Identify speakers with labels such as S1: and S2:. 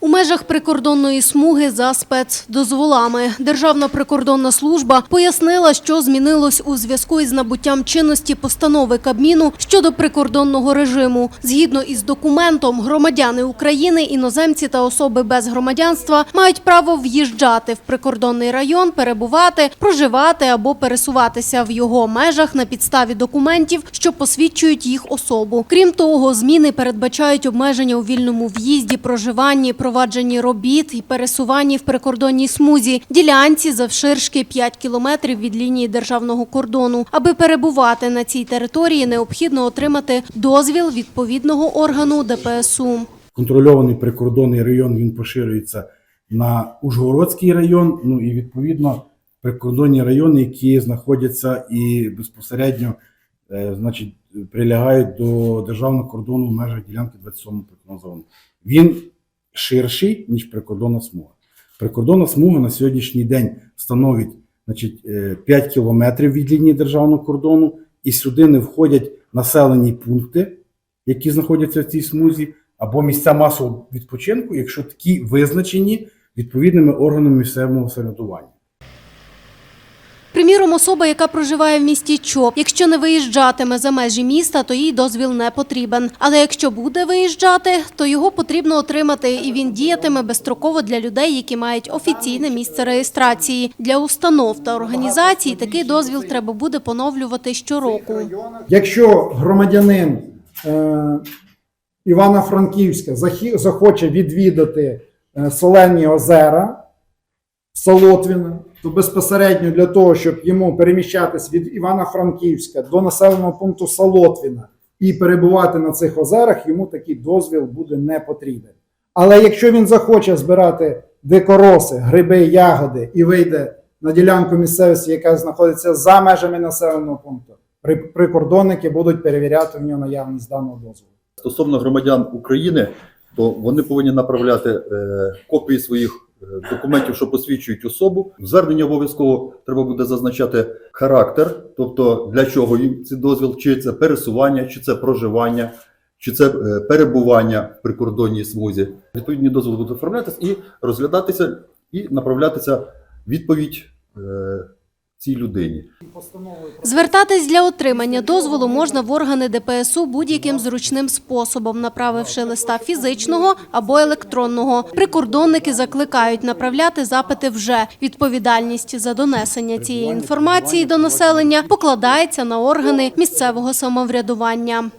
S1: У межах прикордонної смуги за спецдозволами Державна прикордонна служба пояснила, що змінилось у зв'язку із набуттям чинності постанови Кабміну щодо прикордонного режиму. Згідно із документом, громадяни України, іноземці та особи без громадянства мають право в'їжджати в прикордонний район, перебувати, проживати або пересуватися в його межах на підставі документів, що посвідчують їх особу. Крім того, зміни передбачають обмеження у вільному в'їзді, проживанні, провадженні робіт і пересуванні в прикордонній смузі, ділянці завширшки 5 кілометрів від лінії державного кордону. Аби перебувати на цій території, необхідно отримати дозвіл відповідного органу ДПСУ.
S2: контрольований прикордонний район він поширюється на Ужгородський район, ну і відповідно прикордонні райони, які знаходяться і безпосередньо е, значить, прилягають до державного кордону в межах ділянки 27 прикордонного зону. Він ширший, ніж прикордонна смуга. Прикордонна смуга на сьогоднішній день становить значить, е, 5 кілометрів від лінії державного кордону, і сюди не входять населені пункти, які знаходяться в цій смузі, або місця масового відпочинку, якщо такі визначені відповідними органами місцевого самоврядування.
S1: Приміром, особа, яка проживає в місті ЧОП, якщо не виїжджатиме за межі міста, то їй дозвіл не потрібен. Але якщо буде виїжджати, то його потрібно отримати, і він діятиме безстроково для людей, які мають офіційне місце реєстрації. Для установ та організацій такий дозвіл треба буде поновлювати щороку.
S3: Якщо громадянин е, Івано-Франківська захоче відвідати е, Солені озера Солотвіна, то безпосередньо для того, щоб йому переміщатись від Івано-Франківська до населеного пункту Солотвіна і перебувати на цих озерах, йому такий дозвіл буде не потрібен. Але якщо він захоче збирати дикороси, гриби, ягоди і вийде на ділянку місцевості, яка знаходиться за межами населеного пункту, при- прикордонники будуть перевіряти в нього наявність даного дозволу.
S4: Стосовно громадян України, то вони повинні направляти е, копії своїх документів, що посвідчують особу. В зверненні обов'язково треба буде зазначати характер, тобто для чого їм цей дозвіл, чи це пересування, чи це проживання, чи це е, перебування в прикордонній смузі. Відповідні дозволи будуть оформлятися і розглядатися, і направлятися відповідь е, цій людині.
S1: Звертатись для отримання дозволу можна в органи ДПСУ будь-яким зручним способом, направивши листа фізичного або електронного. Прикордонники закликають направляти запити вже. Відповідальність за донесення цієї інформації до населення покладається на органи місцевого самоврядування.